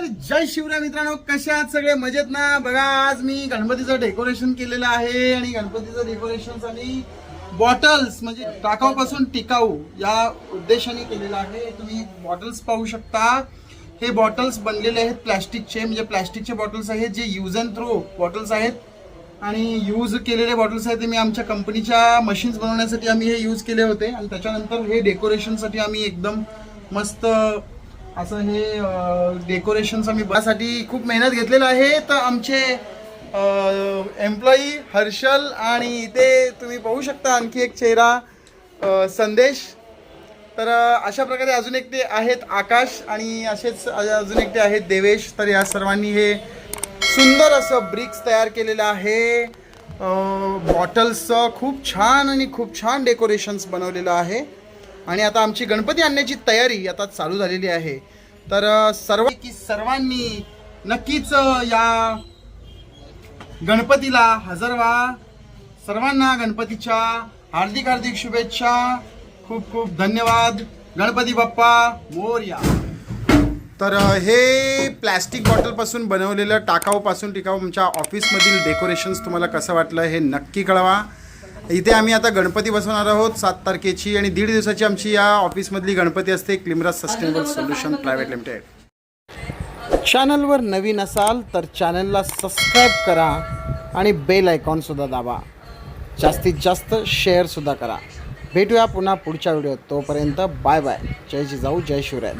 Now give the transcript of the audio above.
तर जय शिवराय मित्रांनो कशा आहात सगळे? मजेत ना? बघा आज मी गणपतीचं डेकोरेशन केलेलं आहे आणि गणपतीचं डेकोरेशन आणि बॉटल्स म्हणजे टाकाऊपासून टिकाऊ या उद्देशाने केलेलं आहे. तुम्ही बॉटल्स पाहू शकता. हे बॉटल्स बनलेले आहेत प्लॅस्टिकचे म्हणजे प्लॅस्टिकचे बॉटल्स आहेत जे यूज अँड थ्रो बॉटल्स आहेत. आणि यूज केलेले बॉटल्स आहेत ते मी आमच्या कंपनीच्या मशीन्स बनवण्यासाठी आम्ही हे यूज केले होते. आणि त्याच्यानंतर हे डेकोरेशनसाठी आम्ही एकदम मस्त असं हे डेकोरेशन्स आम्ही बनासाठी खूप मेहनत घेतलेलं आहे. तर आमचे एम्प्लॉई हर्षल आणि इथे तुम्ही पाहू शकता आणखी एक चेहरा संदेश. तर अशा प्रकारे अजून एक ते आहेत आकाश आणि असेच अजून एक ते आहेत देवेश. तर या सर्वांनी हे सुंदर असं ब्रिक्स तयार केलेलं आहे. बॉटल्सचं खूप छान आणि खूप छान डेकोरेशन्स बनवलेलं आहे. आणि आता आमची गणपती आणण्याची तयारी आता चालू झालेली आहे. तर सर्व की सर्वांनी नक्कीच या गणपतीला हजर व्हा सर्वांना गणपतीच्या हार्दिक हार्दिक शुभेच्छा. खूप खूप धन्यवाद. गणपती बाप्पा मोर्या तर हे प्लॅस्टिक बॉटलपासून बनवलेलं टाकाऊपासून टिकाऊ आमच्या ऑफिसमधील डेकोरेशन्स तुम्हाला कसं वाटलं हे नक्की कळवा. इथे आम्ही आता गणपती बसवणार आहोत. सात तारखेची आणि दीड दिवसाची आमची या ऑफिसमधली गणपती असते क्लिमराज सस्टेनेबल सोल्युशन प्रायव्हेट लिमिटेड. चॅनलवर नवीन असाल तर चॅनलला सबस्क्राईब करा आणि बेल आयकॉनसुद्धा दाबा. जास्तीत जास्त शेअरसुद्धा करा. भेटूया पुन्हा पुढच्या व्हिडिओत. तोपर्यंत बाय बाय. जय जिजाऊ जय शिवराय.